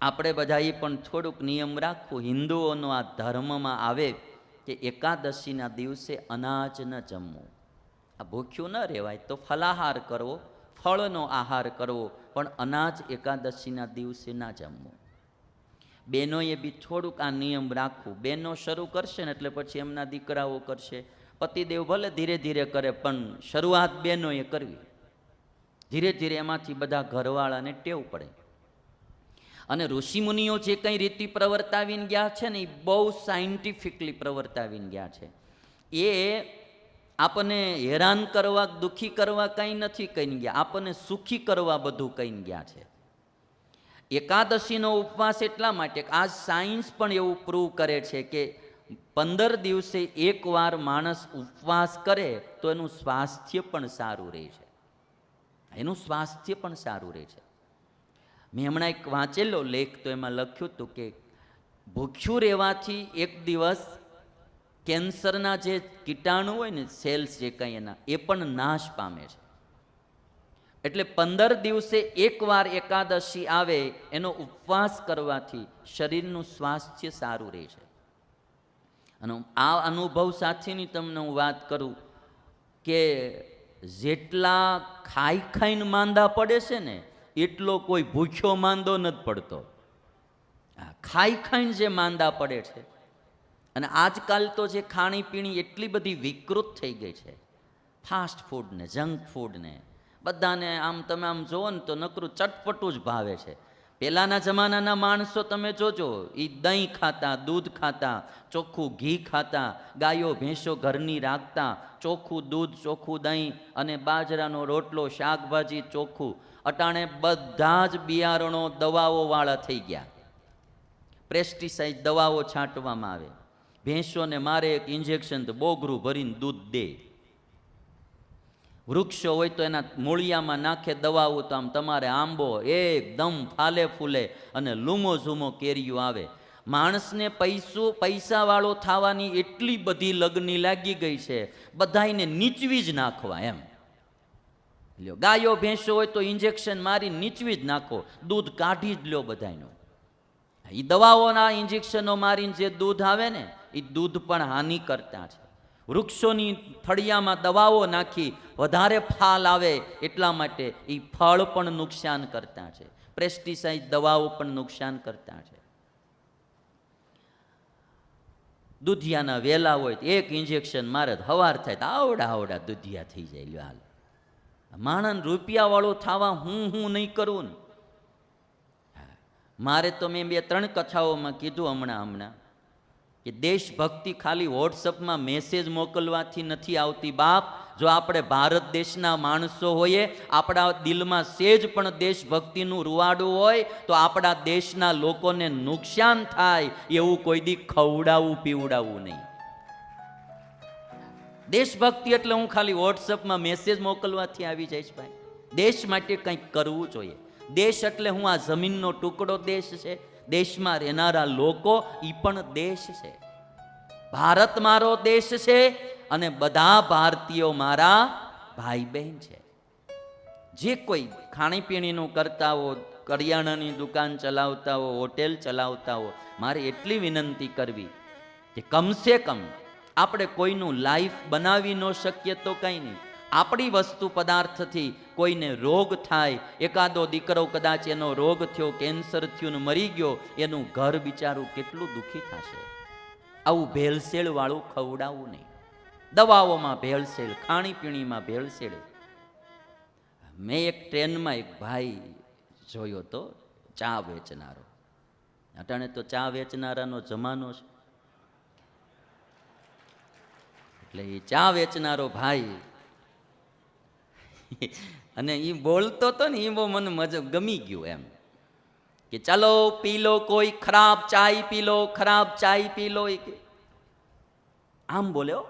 આપણે બધાએ પણ થોડુંક નિયમ રાખવું. હિન્દુઓનો આ ધર્મમાં આવે કે એકાદશીના દિવસે અનાજ ન જમવું. આ ભૂખ્યું ન રહેવાય તો ફલાહાર કરવો, ફળનો આહાર કરવો, પણ અનાજ એકાદશીના દિવસે ના જમવું. બહેનોએ બી થોડુંક આ નિયમ રાખવું. બહેનો શરૂ કરશે ને એટલે પછી એમના દીકરાઓ કરશે. પતિદેવ ભલે ધીરે ધીરે કરે પણ શરૂઆત બહેનોએ કરવી. ધીરે ધીરે એમાંથી બધા ઘરવાળાને ટેવ પડે. અને ઋષિમુનિઓ જે કંઈ રીતિ પ્રવર્તાવીને ગયા છે ને એ બહુ સાયન્ટિફિકલી પ્રવર્તાવીને ગયા છે. એ આપણને હેરાન કરવા, દુઃખી કરવા કંઈ નથી કહીને ગયા. આપણને સુખી કરવા બધું કહીને ગયા છે. એકાદશીનો ઉપવાસ એટલા માટે આ સાયન્સ પણ એવું પ્રૂવ કરે છે કે પંદર દિવસે એકવાર માણસ ઉપવાસ કરે તો એનું સ્વાસ્થ્ય પણ સારું રહે છે. એનું સ્વાસ્થ્ય પણ સારું રહે છે. મેં હમણાં એક વાંચેલો લેખ, તો એમાં લખ્યું હતું કે, ભૂખ્યું રહેવાથી એક દિવસ કેન્સરના જે કીટાણુ હોય ને સેલ્સ જે કંઈ એના, એ પણ નાશ પામે છે. એટલે પંદર દિવસે એકવાર એકાદશી આવે, એનો ઉપવાસ કરવાથી શરીરનું સ્વાસ્થ્ય સારું રહે છે. અને આ અનુભવ સાથેની તમને હું વાત કરું કે, જેટલા ખાઈ ખાઈને માંદા પડે છે ને એટલો કોઈ ભૂખ્યો માંદો નથી પડતો. ખાઈ ખાઈને જે માંદા પડે છે, અને આજકાલ તો જે ખાણીપીણી એટલી બધી વિકૃત થઈ ગઈ છે. ફાસ્ટ ફૂડને જંક ફૂડને બધાને આમ તમે આમ જુઓ ને તો નકરું ચટપટું જ ભાવે છે. પહેલાંના જમાનાના માણસો તમે જોજો એ દહીં ખાતા, દૂધ ખાતા, ચોખ્ખું ઘી ખાતા, ગાયો, ભેંસો ઘરની રાખતા, ચોખ્ખું દૂધ, ચોખ્ખું દહીં અને બાજરાનો રોટલો, શાકભાજી, ચોખ્ખું. અટાણે બધા જ બિયારણો દવાઓવાળા થઈ ગયા. પ્રેસ્ટિસાઇડ દવાઓ છાંટવામાં આવે. ભેંસોને મારે એક ઇન્જેક્શન તો બોગરું ભરીને દૂધ દે. વૃક્ષો હોય તો એના મૂળિયામાં નાખે દવાઓ તો આમ તમારે આંબો એકદમ ફાલે ફૂલે અને લૂમો ઝૂમો કેરીઓ આવે. માણસને પૈસો, પૈસાવાળો થવાની એટલી બધી લગ્ની લાગી ગઈ છે, બધાયને નીચવી જ નાખવા એમ. લ્યો, ગાયો, ભેંસો હોય તો ઇન્જેક્શન મારી નીચવી જ નાખો, દૂધ કાઢી જ લ્યો બધાનું એ દવાઓના ઇન્જેક્શનો મારીને જે દૂધ આવે ને એ દૂધ પણ હાનિ કરતા છે. વૃક્ષોની ફળિયામાં દવાઓ નાખી વધારે ફાલ આવે એટલા માટે એ ફળ પણ નુકસાન કરતા છે. પ્રેસ્ટિસાઇડ દવાઓ પણ નુકસાન કરતા છે. દુધિયાના વેલા હોય તો એક ઇન્જેક્શન મારે હવાર થાય તો આવડા આવડા દુધિયા થઈ જાય લ્યો હાલ. માણસ રૂપિયાવાળો થવા હું હું નહીં કરું ને. મારે તો મેં બે ત્રણ કથાઓમાં કીધું હમણાં હમણાં. કે દેશભક્તિ ખાલી વોટ્સઅપમાં મેસેજ મોકલવાથી નથી આવતી બાપ. જો આપણે ભારત દેશના માણસો હોઈએ, આપણા દિલમાં સેજ પણ દેશભક્તિનું રૂવાડું હોય, તો આપણા દેશના લોકોને નુકસાન થાય એવું કોઈ દી ખવડાવવું પીવડાવવું નહીં. દેશભક્તિ એટલે હું ખાલી વોટ્સઅપમાં મેસેજ મોકલવાથી આવી જઈશ ભાઈ. દેશ માટે કંઈક કરવું જોઈએ. દેશ એટલે હું આ જમીનનો ટુકડો દેશ છે. દેશમાં રહેનારા લોકો એ પણ દેશ છે. ભારત મારો દેશ છે અને બધા ભારતીયો મારા ભાઈ બહેન છે. જે કોઈ ખાણીપીણીનું કરતા હો, કરિયાણાની દુકાન ચલાવતા હો, હોટેલ ચલાવતા હો, મારે એટલી વિનંતી કરવી કે કમસે કમ આપણે કોઈનું લાઈફ બનાવી ન શકીએ તો કંઈ નહીં. આપણી વસ્તુ પદાર્થથી કોઈને રોગ થાય, એકાદો દીકરો કદાચ એનો રોગ થયો, કેન્સર થયું ને મરી ગયો, એનું ઘર બિચારું કેટલું દુઃખી થશે? આવું ભેળસેળવાળું ખવડાવવું નહીં. દવાઓમાં ભેળસેળ, ખાણીપીણીમાં ભેળસેળ. મેં એક ટ્રેનમાં એક ભાઈ જોયો તો, ચા વેચનારો. અટાણે તો ચા વેચનારાનો જમાનો છે. એટલે એ ચા વેચનારો ભાઈ અને એ બોલતો હતો ને એ બહુ મને મજા ગમી ગયું એમ. કે ચાલો પી લો કોઈ, ખરાબ ચાય પી લો ખરાબ ચાય પી લો આમ બોલ્યો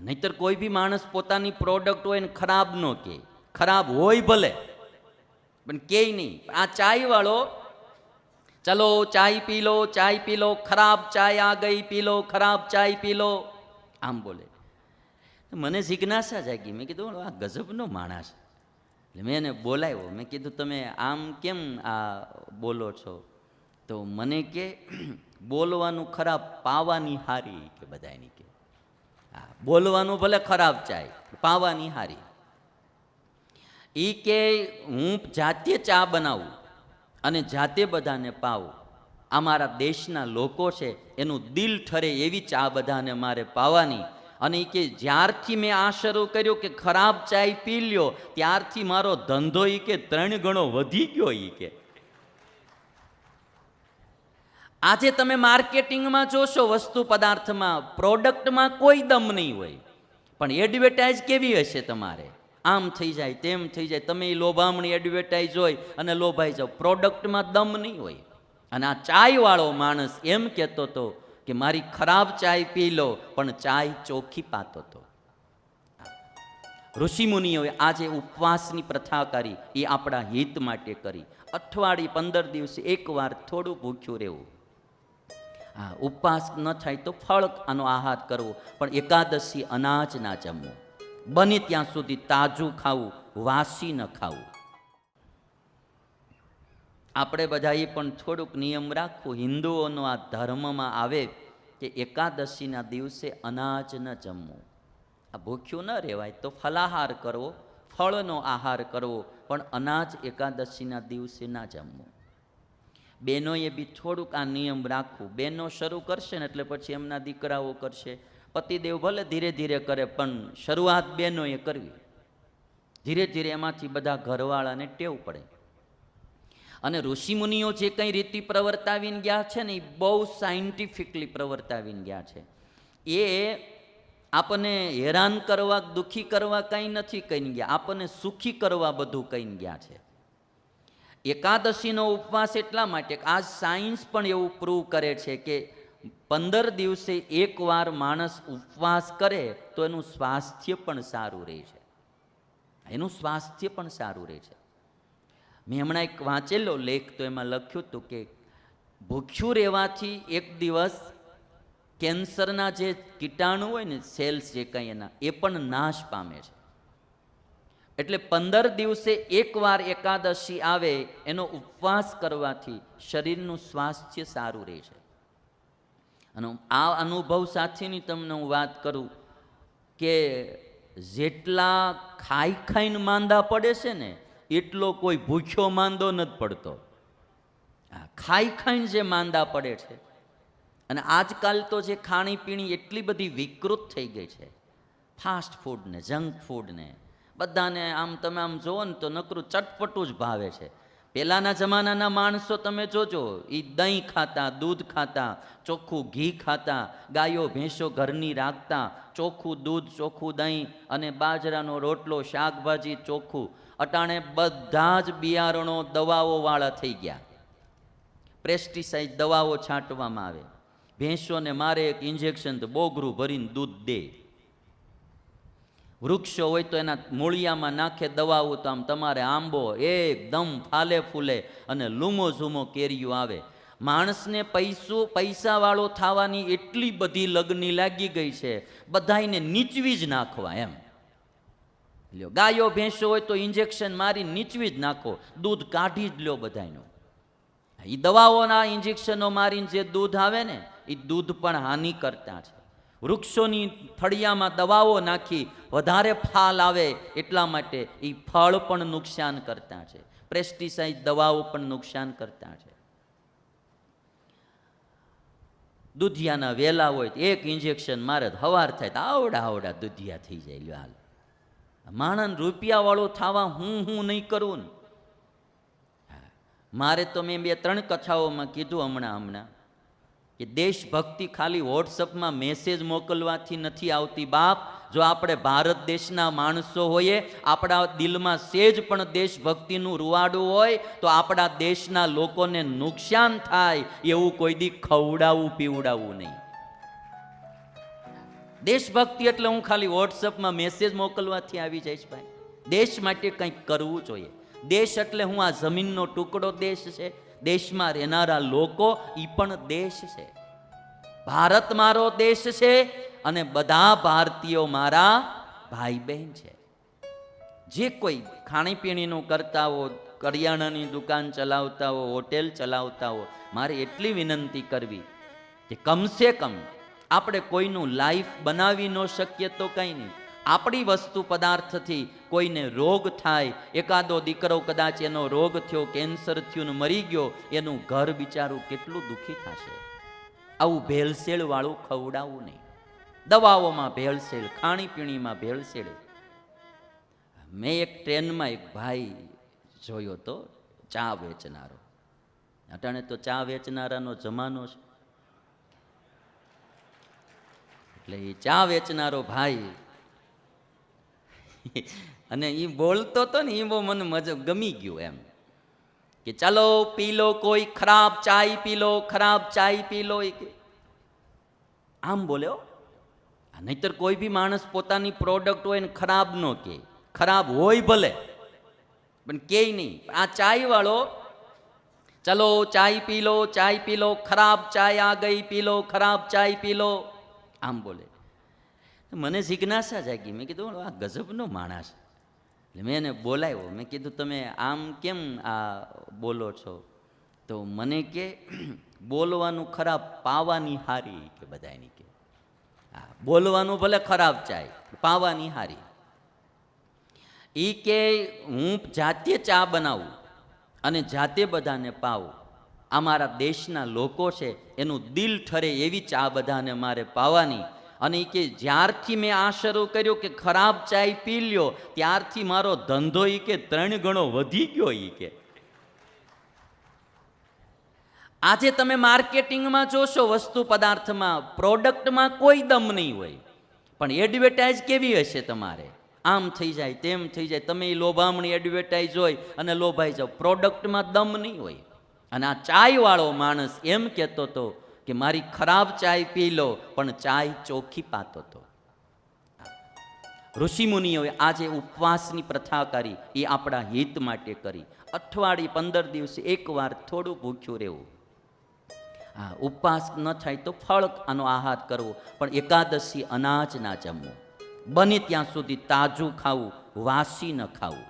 નહીતર કોઈ બી માણસ પોતાની પ્રોડક્ટ હોય ને ખરાબ ન કે. ખરાબ હોય ભલે. પણ કે નહીં. આ ચાય વાળો, ચલો ચાય પી લો ચાય પી લો ખરાબ ચાય આ ગઈ પી લો ખરાબ ચાય પી લો આમ બોલે. મને જિજ્ઞાસા જાગી. મેં કીધું આ ગજબનો માણસ. એટલે મેં એને બોલાવ્યો. મેં કીધું, તમે આમ કેમ આ બોલો છો? તો મને કે, બોલવાનું ખરાબ પાવાની હારી કે બધાની કે. હા, બોલવાનું ભલે ખરાબ ચાય પાવાની હારી. એ કે, હું જાતે ચા બનાવું અને જાતે બધાને પાવું અમારા દેશના લોકો છે. એનું દિલ ઠરે એવી ચા બધાને મારે પાવાની. અને કે જ્યારથી મેં આ શરૂ કર્યું કે ખરાબ ચાય પી લ્યો, ત્યારથી મારો ધંધો એ કે ત્રણ ગણો વધી ગયો એ કે. આજે તમે માર્કેટિંગમાં જોશો, વસ્તુ પદાર્થમાં, પ્રોડક્ટમાં કોઈ દમ નહીં હોય. પણ એડવર્ટાઇઝ કેવી હશે તમારે? આમ થઈ જાય, તેમ થઈ જાય. તમે લોભામણી એડવર્ટાઇઝ હોય અને લોભાઈ જાઓ. પ્રોડક્ટમાં દમ નહીં હોય. અને આ ચાયવાળો માણસ એમ કહેતો હતો કે મારી ખરાબ ચાય પી લો, પણ ચાય ચોખ્ખી પાતો હતો ઋષિમુનિઓએ આજે ઉપવાસની પ્રથા કરી, એ આપણા હિત માટે કરી. અઠવાડિયે પંદર દિવસે એકવાર થોડું ભૂખ્યું રહેવું. હા, ઉપવાસ ન થાય તો ફળ આનો આહાર કરવો, પણ એકાદશી અનાજ ના જમવું. બને ત્યાં સુધી તાજું ખાવું, વાસી ન ખાવું. આપણે બધાએ પણ થોડુંક નિયમ રાખવું. હિન્દુઓનો આ ધર્મમાં આવે કે એકાદશીના દિવસે અનાજ ન જમવું. આ ભૂખ્યું ન રહેવાય તો ફલાહાર કરવો, ફળનો આહાર કરવો, પણ અનાજ એકાદશીના દિવસે ના જમવું. બહેનોએ બી થોડુંક આ નિયમ રાખવું. બહેનો શરૂ કરશે ને એટલે પછી એમના દીકરાઓ કરશે. પતિદેવ ભલે ધીરે ધીરે કરે પણ શરૂઆત બહેનોએ કરવી. ધીરે ધીરે એમાંથી બધા ઘરવાળાને ટેવ પડે. અને ઋષિમુનિઓ જે કંઈ રીતિ પ્રવર્તાવીને ગયા છે ને એ બહુ સાયન્ટિફિકલી પ્રવર્તાવીને ગયા છે. એ આપણને હેરાન કરવા, દુઃખી કરવા કંઈ નથી કહીને ગયા. આપણને સુખી કરવા બધું કહીને ગયા છે. એકાદશીનો ઉપવાસ એટલા માટે આ સાયન્સ પણ એવું પ્રૂવ કરે છે કે પંદર દિવસે એકવાર માણસ ઉપવાસ કરે તો એનું સ્વાસ્થ્ય પણ સારું રહે છે. એનું સ્વાસ્થ્ય પણ સારું રહે છે. મેં હમણાં એક વાંચેલો લેખ, તો એમાં લખ્યું હતું કે, ભૂખ્યું રહેવાથી એક દિવસ કેન્સરના જે કીટાણુ હોય ને સેલ્સ જે કંઈ એના, એ પણ નાશ પામે છે. એટલે પંદર દિવસે એકવાર એકાદશી આવે, એનો ઉપવાસ કરવાથી શરીરનું સ્વાસ્થ્ય સારું રહે છે. અને આ અનુભવ સાથેની તમને હું વાત કરું કે, જેટલા ખાઈ ખાઈને માંદા પડે છે ને એટલો કોઈ ભૂખ્યો માંદો નથી પડતો. ખાઈ ખાઈને જે માંદા પડે છે, અને આજકાલ તો જે ખાણીપીણી એટલી બધી વિકૃત થઈ ગઈ છે. ફાસ્ટ ફૂડને જંક ફૂડને બધાને આમ તમે આમ જુઓ ને તો નકરું ચટપટું જ ભાવે છે. પહેલાંના જમાનાના માણસો તમે જોજો એ દહીં ખાતા, દૂધ ખાતા, ચોખ્ખું ઘી ખાતા, ગાયો, ભેંસો ઘરની રાખતા, ચોખ્ખું દૂધ, ચોખ્ખું દહીં અને બાજરાનો રોટલો, શાકભાજી, ચોખ્ખું. અટાણે બધા જ બિયારણો દવાઓવાળા થઈ ગયા. પ્રેસ્ટિસાઇડ દવાઓ છાંટવામાં આવે. ભેંસોને મારે એક ઇન્જેક્શન તો બોગરું ભરીને દૂધ દે. વૃક્ષો હોય તો એના મૂળિયામાં નાખે દવાઓ તો આમ તમારે આંબો એકદમ ફાલે ફૂલે અને લૂમો ઝૂમો કેરીઓ આવે. માણસને પૈસો પૈસાવાળો થવાની એટલી બધી લગ્ની લાગી ગઈ છે બધાને નીચવી જ નાખવા એમ. લ્યો, ગાયો ભેંસો હોય તો ઇન્જેક્શન મારી નીચવી જ નાખો, દૂધ કાઢી જ લ્યો બધાનું એ દવાઓના ઇન્જેક્શનો મારીને જે દૂધ આવે ને એ દૂધ પણ હાનિ કરતા છે. વૃક્ષોની ફળિયામાં દવાઓ નાખી વધારે ફાલ આવે એટલા માટે એ ફળ પણ નુકસાન કરતા છે. પ્રેસ્ટિસાઇડ દવાઓ પણ નુકસાન કરતા છે. દુધિયાના વેલા હોય તો એક ઇન્જેક્શન મારે હવાર થાય તો આવડા આવડા દુધિયા થઈ જાય હાલ. માણસ રૂપિયાવાળો થવા હું હું નહીં કરું ને. મારે તો મેં બે ત્રણ કથાઓમાં કીધું હમણાં હમણાં. કે દેશભક્તિ ખાલી વોટ્સઅપમાં મેસેજ મોકલવાથી નથી આવતી બાપ. જો આપણે ભારત દેશના માણસો હોઈએ, આપણા દિલમાં સેજ પણ દેશભક્તિનું રૂવાડું હોય, તો આપણા દેશના લોકોને નુકસાન થાય એવું કોઈ દી ખવડાવવું પીવડાવવું નહીં. દેશભક્તિ એટલે હું ખાલી વોટ્સઅપમાં મેસેજ મોકલવાથી આવી જઈશ ભાઈ. દેશ માટે કંઈક કરવું જોઈએ. દેશ એટલે હું આ જમીનનો ટુકડો દેશ છે. દેશમાં રહેનારા લોકો એ પણ દેશ છે. ભારત મારો દેશ છે અને બધા ભારતીયો મારા ભાઈ બહેન છે. જે કોઈ ખાણીપીણીનું કરતા હો, કરિયાણાની દુકાન ચલાવતા હો, હોટેલ ચલાવતા હો, મારે એટલી વિનંતી કરવી કે કમસે કમ આપણે કોઈનું લાઈફ બનાવી ન શકીએ તો કંઈ નહીં. આપણી વસ્તુ પદાર્થથી કોઈને રોગ થાય, એકાદો દીકરો કદાચ એનો રોગ થયો, કેન્સર થયું ને મરી ગયો, એનું ઘર બિચારું કેટલું દુઃખી થશે? આવું ભેળસેળવાળું ખવડાવવું નહીં. દવાઓમાં ભેળસેળ, ખાણીપીણીમાં ભેળસેળ. મેં એક ટ્રેનમાં એક ભાઈ જોયો તો, ચા વેચનારો. અટાણે તો ચા વેચનારાનો જમાનો છે. એટલે એ ચા વેચનારો ભાઈ અને એ બોલતો હતો ને એ બહુ મને મજા ગમી ગયું એમ. કે ચાલો પી લો કોઈ, ખરાબ ચાય પી લો ખરાબ ચાય પી લો આમ બોલ્યો નહીતર કોઈ બી માણસ પોતાની પ્રોડક્ટ હોય ને ખરાબ ન કે. ખરાબ હોય ભલે. પણ કે નહીં. આ ચાય વાળો, ચલો ચાય પી લો ચાય પી લો ખરાબ ચાય આ ગઈ પી લો ખરાબ ચાય પી લો આમ બોલે. મને જિજ્ઞાસા જાગી. મેં કીધું આ ગજબનો માણસ. એટલે મેં એને બોલાવ્યો. મેં કીધું, તમે આમ કેમ આ બોલો છો? તો મને કે, બોલવાનું ખરાબ પાવાની હારી કે બધાની કે. હા, બોલવાનું ભલે ખરાબ ચાય પાવાની હારી. એ કે, હું જાતે ચા બનાવું અને જાતે બધાને પાવું અમારા દેશના લોકો છે. એનું દિલ ઠરે એવી ચા બધાને મારે પાવાની. અને કે જ્યારથી મેં આ શરૂ કર્યું કે ખરાબ ચાય પી લ્યો, ત્યારથી મારો ધંધો એ કે ત્રણ ગણો વધી ગયો એ કે. આજે તમે માર્કેટિંગમાં જોશો વસ્તુ પદાર્થમાં, પ્રોડક્ટમાં કોઈ દમ નહીં હોય. પણ એડવર્ટાઇઝ કેવી હશે તમારે? આમ થઈ જાય, તેમ થઈ જાય. તમે લોભામણી એડવર્ટાઇઝ હોય અને લોભાઈ જાઓ. પ્રોડક્ટમાં દમ નહીં હોય. અને આ ચાયવાળો માણસ એમ કહેતો હતો કે મારી ખરાબ ચાય પી લો, પણ ચાય ચોખ્ખી પાતો હતો ઋષિમુનિઓએ આજે ઉપવાસની પ્રથા કરી, એ આપણા હિત માટે કરી. અઠવાડિયે પંદર દિવસે એકવાર થોડું ભૂખ્યું રહેવું. હા, ઉપવાસ ન થાય તો ફળ આનો આહાર કરવો, પણ એકાદશી અનાજ ના જમવું. બને ત્યાં સુધી તાજું ખાવું, વાસી ન ખાવું.